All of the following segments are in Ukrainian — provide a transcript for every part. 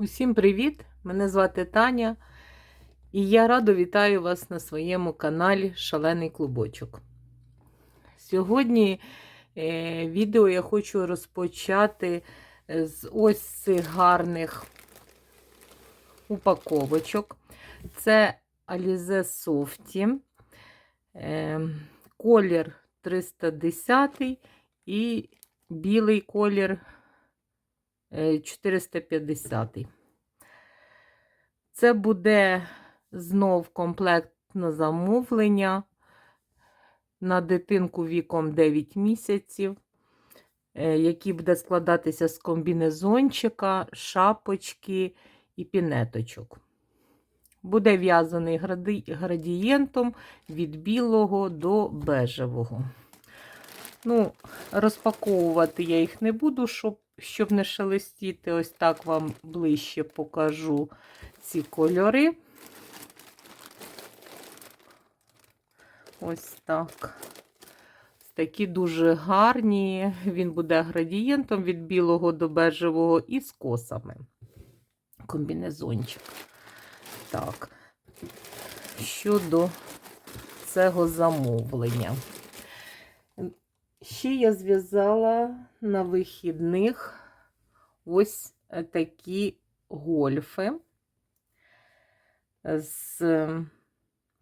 Усім привіт! Мене звати Таня, і я радо вітаю вас на своєму каналі Шалений Клубочок. Сьогодні е, відео я хочу розпочати з ось цих гарних упаковочок. Це Alize Softy, е, колір 310 і білий колір е, 450. Це буде знов комплект на замовлення на дитинку віком 9 місяців, е, який буде складатися з комбінезончика, шапочки і пінеточок. Буде в'язаний градієнтом від білого до бежевого. Ну, розпаковувати я їх не буду, щоб, щоб не шелестіти. Ось так вам ближче покажу ці кольори. Ось так. Такі дуже гарні. Він буде градієнтом від білого до бежевого і з косами. Комбінезончик. Так, щодо цього замовлення. Ще я зв'язала на вихідних ось такі гольфи з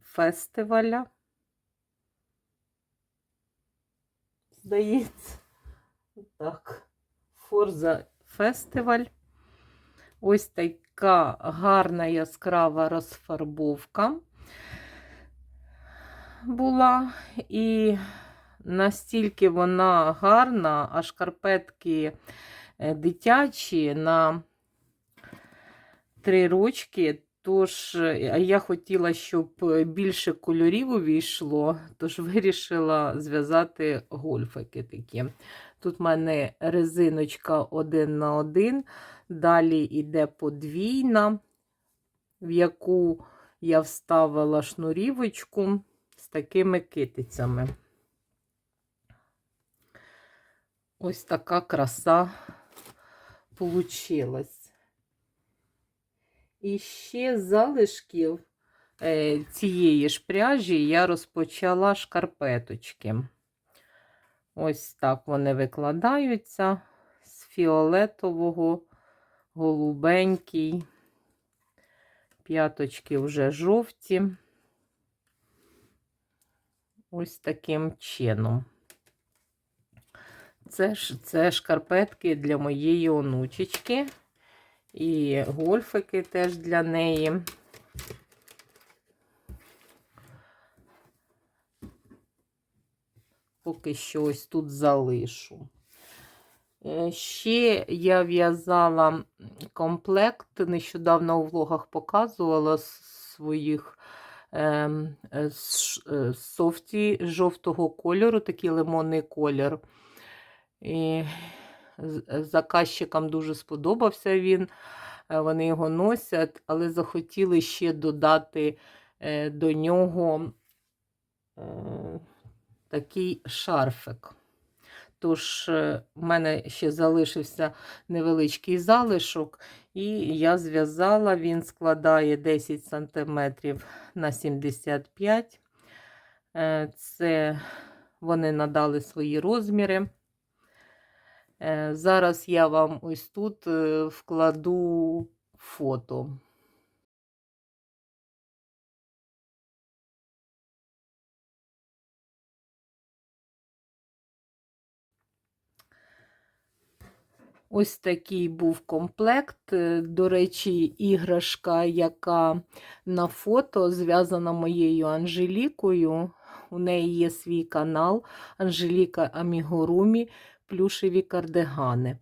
фестиваля. Здається, так, Форза фестиваль. Ось така гарна яскрава розфарбовка була. І настільки вона гарна, а шкарпетки е, дитячі на три рочки. Тож, е, я хотіла, щоб більше кольорів увійшло, тож вирішила зв'язати гольфики такі. Тут в мене резиночка один на один, далі йде подвійна, в яку я вставила шнурівочку з такими китицями. Ось така краса получилась. І ще з залишків е, цієї ж пряжі я розпочала шкарпеточки. Ось так вони викладаються з фіолетового, голубенький, п'яточки вже жовті. Ось таким чином. Це ж це шкарпетки для моєї онучечки. І гольфики теж для неї. Поки що ось тут залишу. Е, Ще я в'язала комплект, нещодавно у влогах показувала своїх ем, е, е, софті жовтого кольору, такий лимонний колір. І заказчикам дуже сподобався він. е, Вони його носять, але захотіли ще додати е, до нього е, такий шарфик. Тож, в мене ще залишився невеличкий залишок, і я зв'язала, він складає 10 см на 75 Е, Це вони надали свої розміри. Е, Зараз я вам ось тут е, вкладу фото. Ось такий був комплект. Е, До речі, іграшка, яка на фото зв'язана моєю Анжелікою. У неї є свій канал Анжеліка Амігурумі плюшеві кардигани.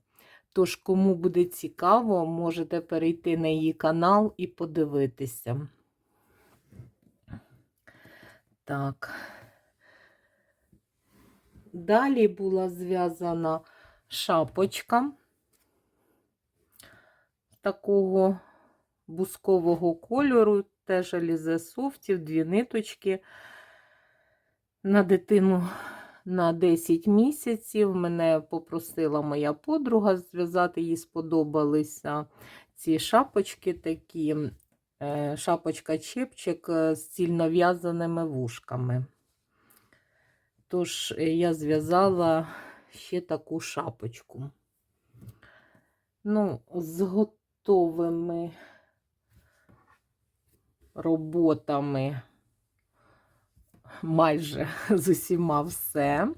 Тож, кому буде цікаво, можете перейти на її канал і подивитися. Так. Далі була зв'язана шапочка такого бускового кольору, теж Alize софтів, дві ниточки. На дитину на 10 місяців. Мене попросила моя подруга зв'язати, їй сподобалися ці шапочки такі, е, шапочка-чепчик е, з цільнов'язаними вушками. Тож е, я зв'язала ще таку шапочку. Ну, з готовими роботами майже з усіма все.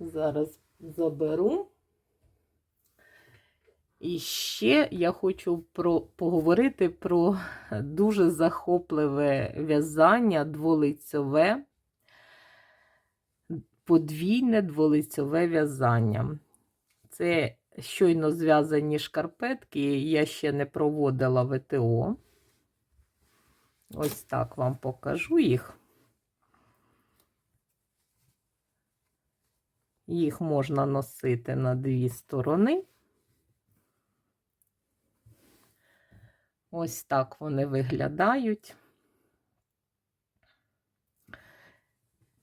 Зараз заберу. І ще я хочу про, поговорити про дуже захопливе в'язання дволицьове, подвійне дволицьове в'язання. Це щойно зв'язані шкарпетки, я ще не проводила ВТО. Ось так вам покажу їх. Їх можна носити на дві сторони. Ось так вони виглядають.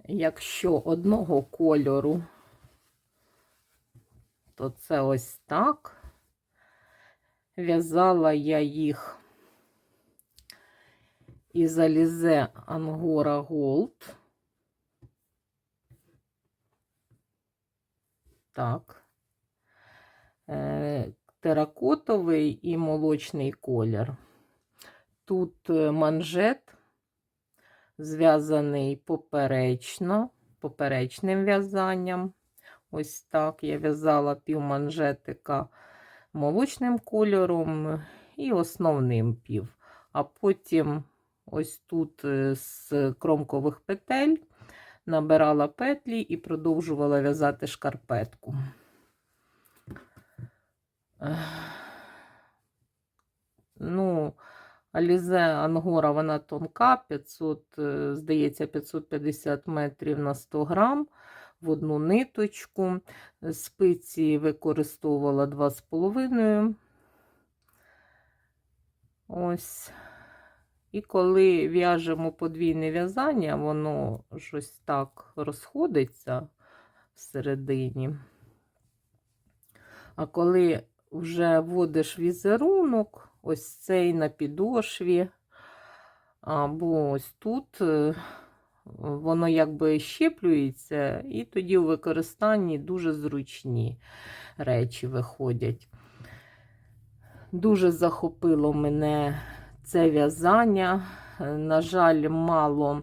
Якщо одного кольору, то це ось так. В'язала я їх із Alize Angora Gold. Так. Е, теракотовий і молочний колір. Тут е, манжет зв'язаний поперечно, поперечним в'язанням. Ось так я в'язала півманжетика молочним кольором і основним пів. А потім ось тут е, з кромкових петель набирала петлі і продовжувала в'язати шкарпетку. Ну, Алізе Ангора, вона тонка, 500, е, здається, 550 метрів на 100 грам в одну ниточку. Спиці використовувала 2,5. Ось. І коли в'яжемо подвійне в'язання, воно щось так розходиться всередині. А коли вже вводиш візерунок, ось цей на підошві, або ось тут, е, воно якби щеплюється, і тоді у використанні дуже зручні речі виходять. Дуже захопило мене це в'язання. На жаль, мало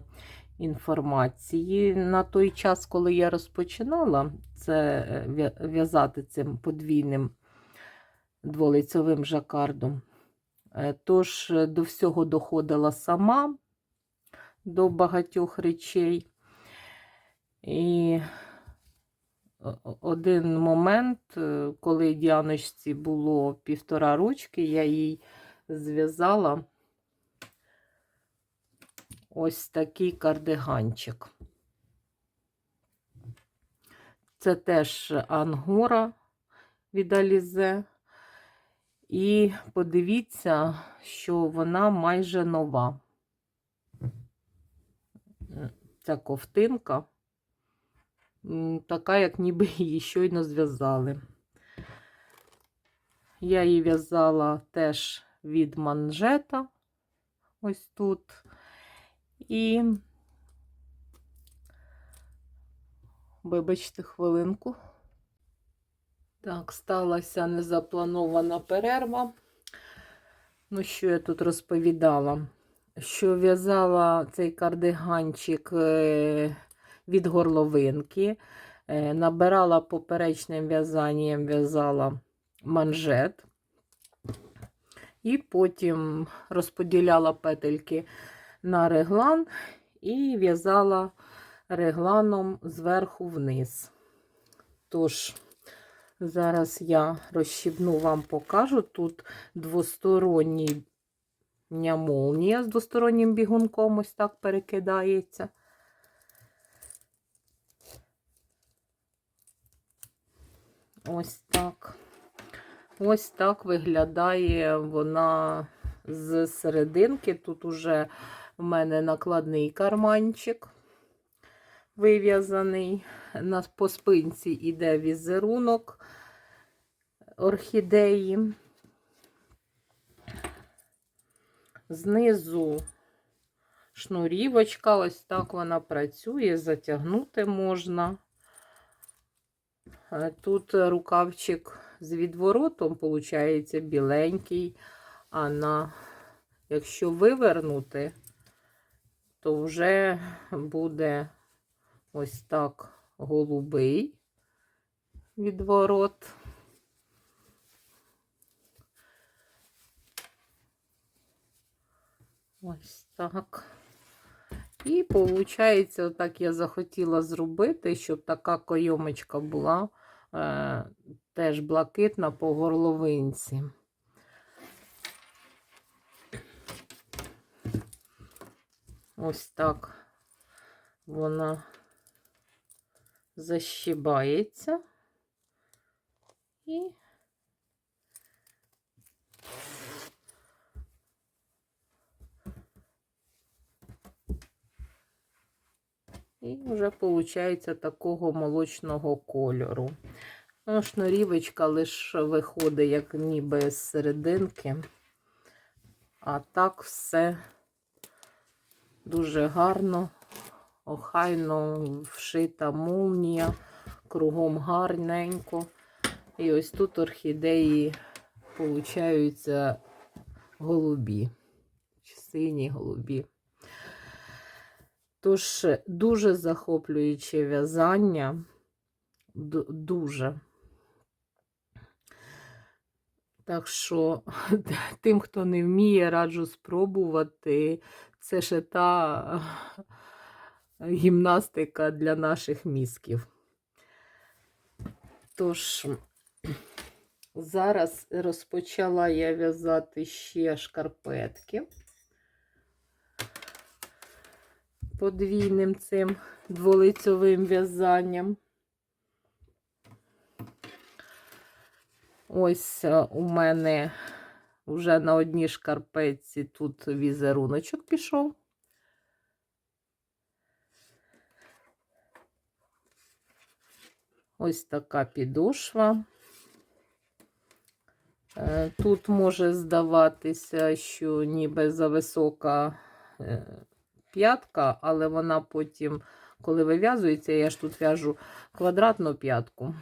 інформації на той час, коли я розпочинала це е, в'язати цим подвійним дволицьовим жакардом. Е, Тож е, до всього доходила сама до багатьох речей. І один момент, коли Діаночці було півтора ручки, я їй зв'язала ось такий кардиганчик. Це теж ангора від Алізе. І подивіться, що вона майже нова. Ця ковтинка, така, як ніби її щойно зв'язали. Я її в'язала теж від манжета, ось тут. І, вибачте, хвилинку. Так, сталася незапланована перерва. Ну, що я тут розповідала? Що в'язала цей кардиганчик е, від горловинки, е, набирала поперечним в'язанням, в'язала манжет, і потім розподіляла петельки на реглан і в'язала регланом зверху вниз. Тож, зараз я розщібну вам покажу. Тут двосторонній молнія з двостороннім бігунком ось так перекидається. Ось так. Ось так виглядає вона з серединки. Тут уже в мене накладний карманчик. вив'язаний. По спинці йде візерунок орхідеї. Знизу шнурівочка, ось так вона працює, затягнути можна. Е, Тут рукавчик з відворотом, виходить, біленький, а на, якщо вивернути, то вже буде ось так голубий відворот. Ось так. І виходить, отак я захотіла зробити, щоб така койомочка була е, теж блакитна по горловинці. Ось так вона защибається і І вже виходить такого молочного кольору. Ну, шнурівочка лише виходить, як ніби з серединки. А так все дуже гарно, охайно вшита молнія, кругом гарненько. І ось тут орхідеї получаються голубі, сині голубі. Тож дуже захоплююче в'язання, дуже. Так що тим, хто не вміє, раджу спробувати. Це ще та гімнастика для наших мізків. Тож, зараз розпочала я в'язати ще шкарпетки подвійним цим дволицьовим в'язанням. Ось у мене вже на одній шкарпетці тут візеруночок пішов. Ось така підошва. Е, Тут може здаватися, що ніби зависока е, п'ятка, але вона потім, коли вив'язується, я ж тут в'яжу квадратну п'ятку.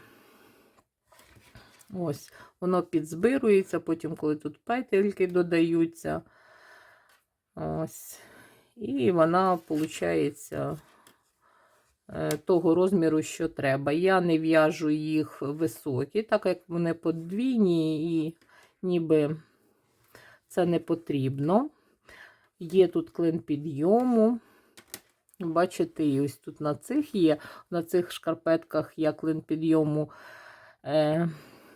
Ось, воно підзбирується, потім, коли тут петельки додаються. Ось. І вона, виходить, того розміру, що треба. Я не в'яжу їх високі, так як вони подвійні, і ніби це не потрібно. Є тут клин підйому. Бачите, і ось тут на цих є. На цих шкарпетках я клин підйому, е,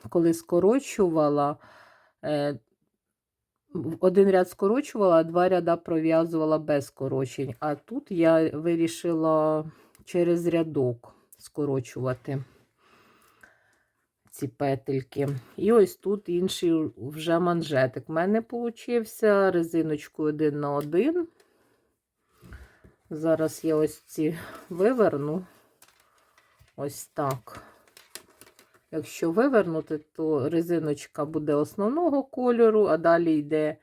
коли скорочувала, е, один ряд скорочувала, а два ряда пров'язувала без скорочень. А тут я вирішила через рядок скорочувати ці петельки. І ось тут інший вже манжетик. У мене получився резиночкою один на один. Зараз я ось ці виверну. Ось так. Якщо вивернути, то резиночка буде основного кольору, а далі йде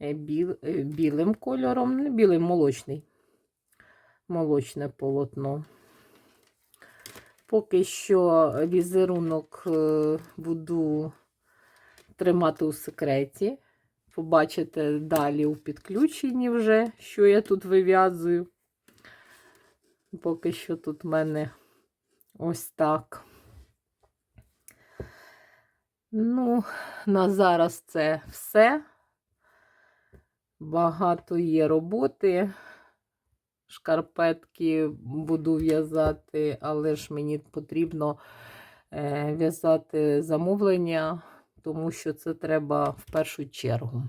е, біл, е, білим кольором, не білий молочний, молочне полотно. Поки що візерунок е, буду тримати у секреті. Побачите далі у підключенні вже, що я тут вив'язую. Поки що тут в мене ось так. Ну, на зараз це все. Багато є роботи. Шкарпетки буду в'язати, але ж мені потрібно е, в'язати замовлення, тому що це треба в першу чергу.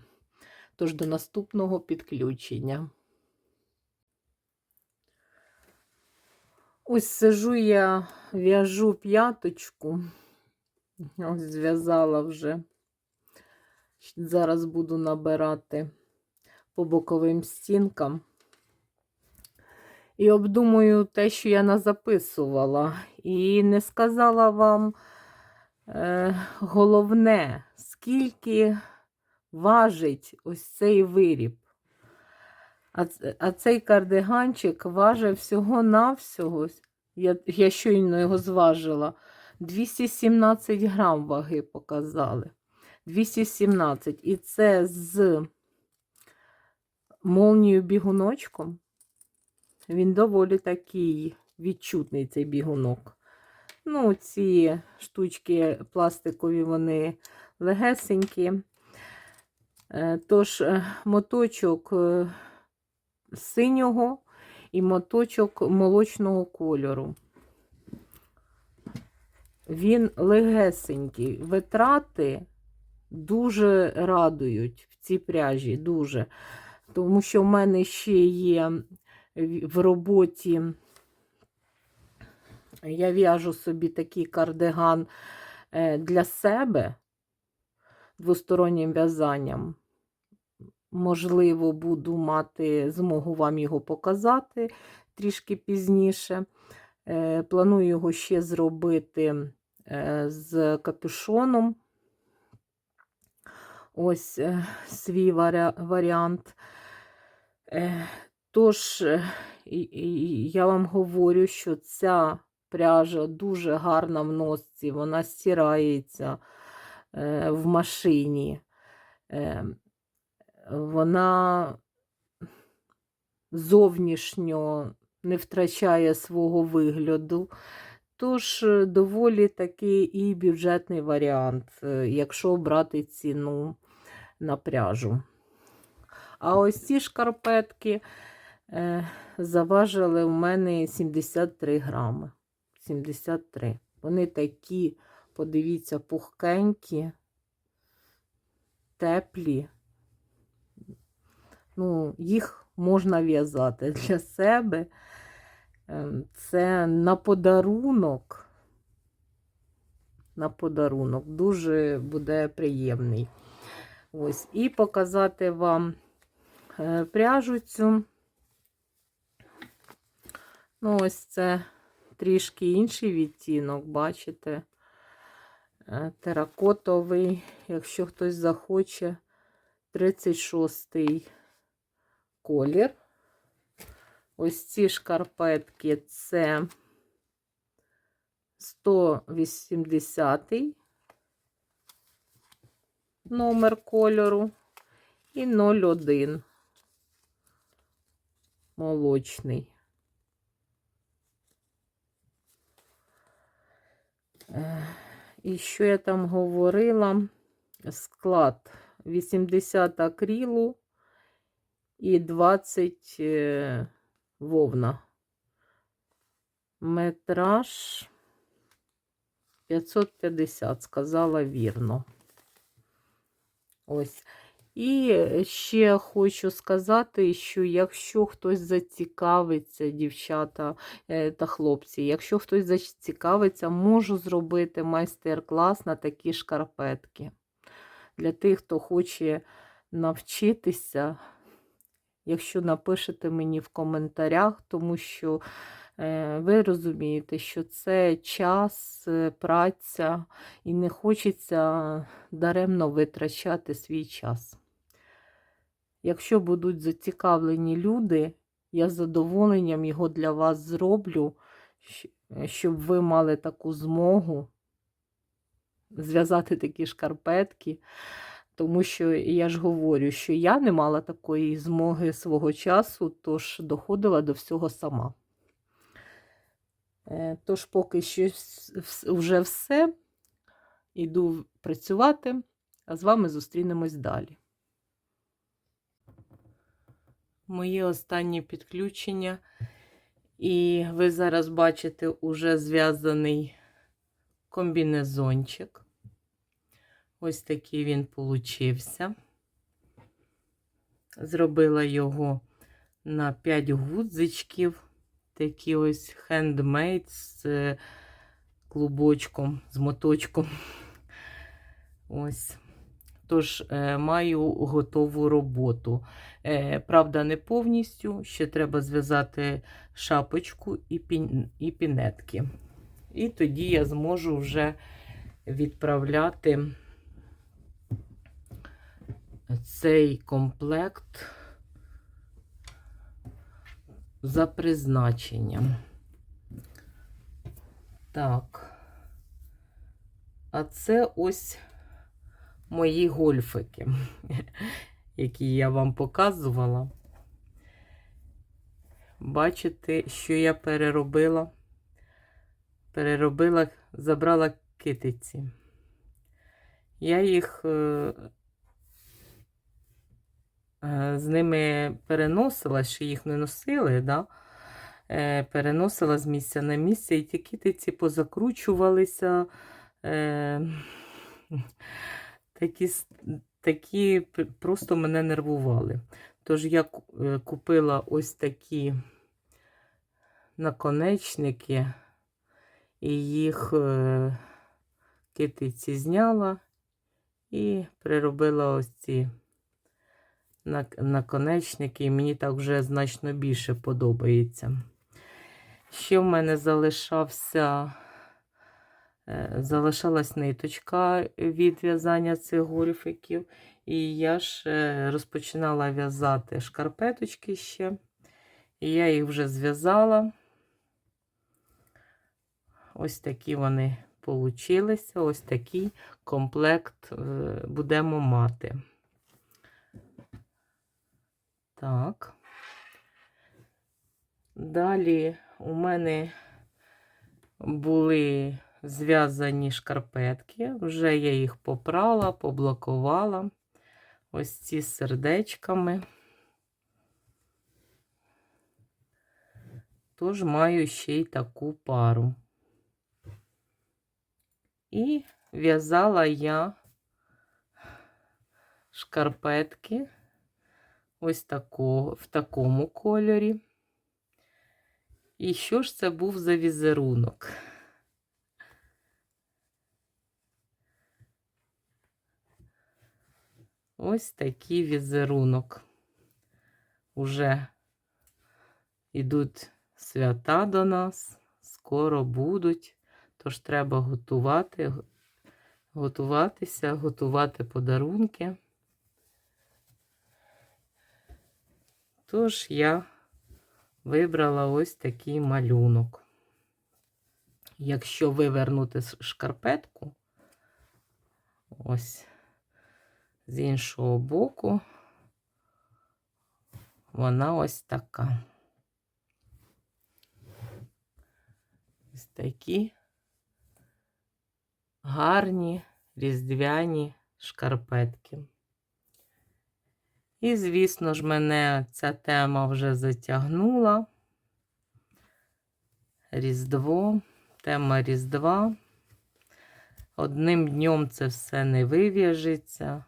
Тож до наступного підключення. Ось сижу я, в'яжу п'яточку. Ось зв'язала вже. Зараз буду набирати по боковим стінкам. і обдумую те, що я назаписувала. І не сказала вам е, головне, скільки важить ось цей виріб. А, а цей кардиганчик важить всього-навсього, я, я щойно його зважила, 217 грам ваги показали. 217. І це з молнією бігуночком. Він доволі такий відчутний, цей бігунок. Ну, ці штучки пластикові, вони легесенькі. Е, Тож, е, моточок е, синього і моточок молочного кольору. Він легесенький. Витрати дуже радують в цій пряжі, дуже. Тому що в мене ще є в- роботі, я в'яжу собі такий кардиган е, для себе двостороннім в'язанням. Можливо, буду мати змогу вам його показати трішки пізніше. Е, Планую його ще зробити з капюшоном. Ось е, свій варіант. Е, Тож, е, я вам говорю, що ця пряжа дуже гарна в носці, вона стирається е, в машині. Е, Вона зовнішньо не втрачає свого вигляду. Тож е, доволі такий і бюджетний варіант, е, якщо брати ціну на пряжу. А ось ці шкарпетки е, заважили в мене 73 грами. 73. Вони такі, подивіться, пухкенькі, теплі. Ну, їх можна в'язати для себе. Ем, Це на подарунок. На подарунок. Дуже буде приємний. Ось. І показати вам е, пряжу цю. Ну, ось це трішки інший відтінок, бачите? Е, Теракотовий, якщо хтось захоче, 36-й колір. Ось ці шкарпетки це 180 номер кольору і 01 молочний. І що я там говорила? Склад 80 акрилу і 20 е, вовна. Метраж 550, сказала вірно. Ось. І ще хочу сказати, що якщо хтось зацікавиться, дівчата е, та хлопці, якщо хтось зацікавиться, можу зробити майстер-клас на такі шкарпетки. Для тих, хто хоче навчитися, якщо напишете мені в коментарях, тому що е, ви розумієте, що це час, е, праця, і не хочеться даремно витрачати свій час. Якщо будуть зацікавлені люди, я з задоволенням його для вас зроблю, щоб ви мали таку змогу зв'язати такі шкарпетки. Тому що я ж говорю, що я не мала такої змоги свого часу, тож доходила до всього сама. Е, Тож, поки що вже все. Іду працювати, а з вами зустрінемось далі. Моє останнє підключення. І ви зараз бачите уже зв'язаний комбінезончик. Ось такий він получився. Зробила його на 5 гудзичків. Такі ось хендмейд з е, клубочком, з моточком. Ось. Тож е, маю готову роботу. Е, правда, не повністю. Ще треба зв'язати шапочку і, і пінетки. І тоді я зможу вже відправляти цей комплект за призначенням. Так. А це ось мої гольфики, які я вам показувала. Бачите, що я переробила? Переробила, забрала китиці. Я їх е, з ними переносила, ще їх не носили, да? е, переносила з місця на місце, і ті китиці позакручувалися. Е, такі, такі просто мене нервували. Тож я е, купила ось такі наконечники, і їх е, китиці зняла і приробила ось ці наконечники, і мені так вже значно більше подобається. Ще в мене залишався, е, залишалась ниточка від в'язання цих гольфиків. І я ж е, розпочинала в'язати шкарпеточки ще. І я їх вже зв'язала. Ось такі вони получилися. Ось такий комплект е, будемо мати. Так. Далі у мене були зв'язані шкарпетки. Вже я їх попрала, поблокувала. Ось ці сердечками. Тож маю ще й таку пару. І в'язала я шкарпетки ось такого, в такому кольорі. І що ж це був за візерунок? Ось такий візерунок. Уже йдуть свята до нас, скоро будуть, тож треба готувати, готуватися, готувати подарунки. Тож я вибрала ось такий малюнок. Якщо вивернути шкарпетку, ось з іншого боку, вона ось така. Ось такі гарні різдвяні шкарпетки. І, звісно ж, мене ця тема вже затягнула. Різдво, тема Різдва. Одним днем це все не вив'яжеться,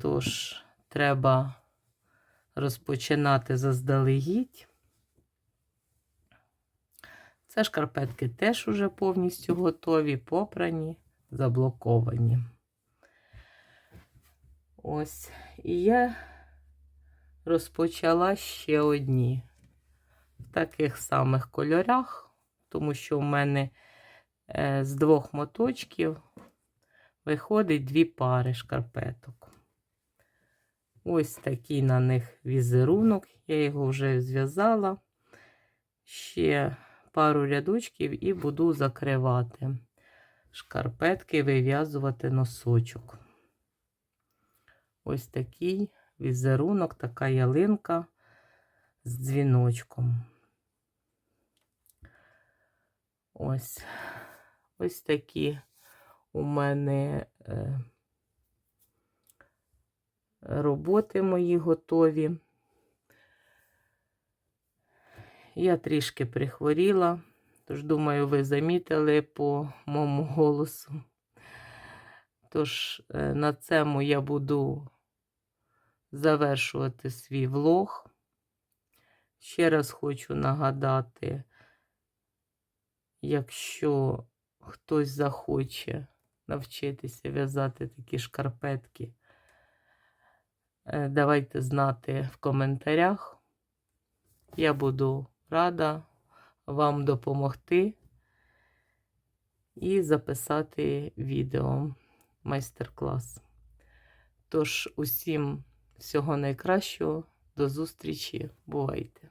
тож треба розпочинати заздалегідь. Це шкарпетки теж уже повністю готові, попрані, заблоковані. Ось. І я розпочала ще одні в таких самих кольорах, тому що в мене е, з двох моточків виходить дві пари шкарпеток. Ось такий на них візерунок. Я його вже зв'язала. Ще пару рядочків і буду закривати шкарпетки, вив'язувати носочок. Ось такий візерунок, така ялинка з дзвіночком. Ось ось такі у мене е, роботи мої готові. Я трішки прихворіла, тож, думаю, ви замітили по моєму голосу. Тож, е, на цьому я буду завершувати свій влог. Ще раз хочу нагадати, якщо хтось захоче навчитися в'язати такі шкарпетки. Е, Давайте знати в коментарях. Я буду рада вам допомогти і записати відео майстер-клас. Тож, усім всього найкращого, до зустрічі, бувайте!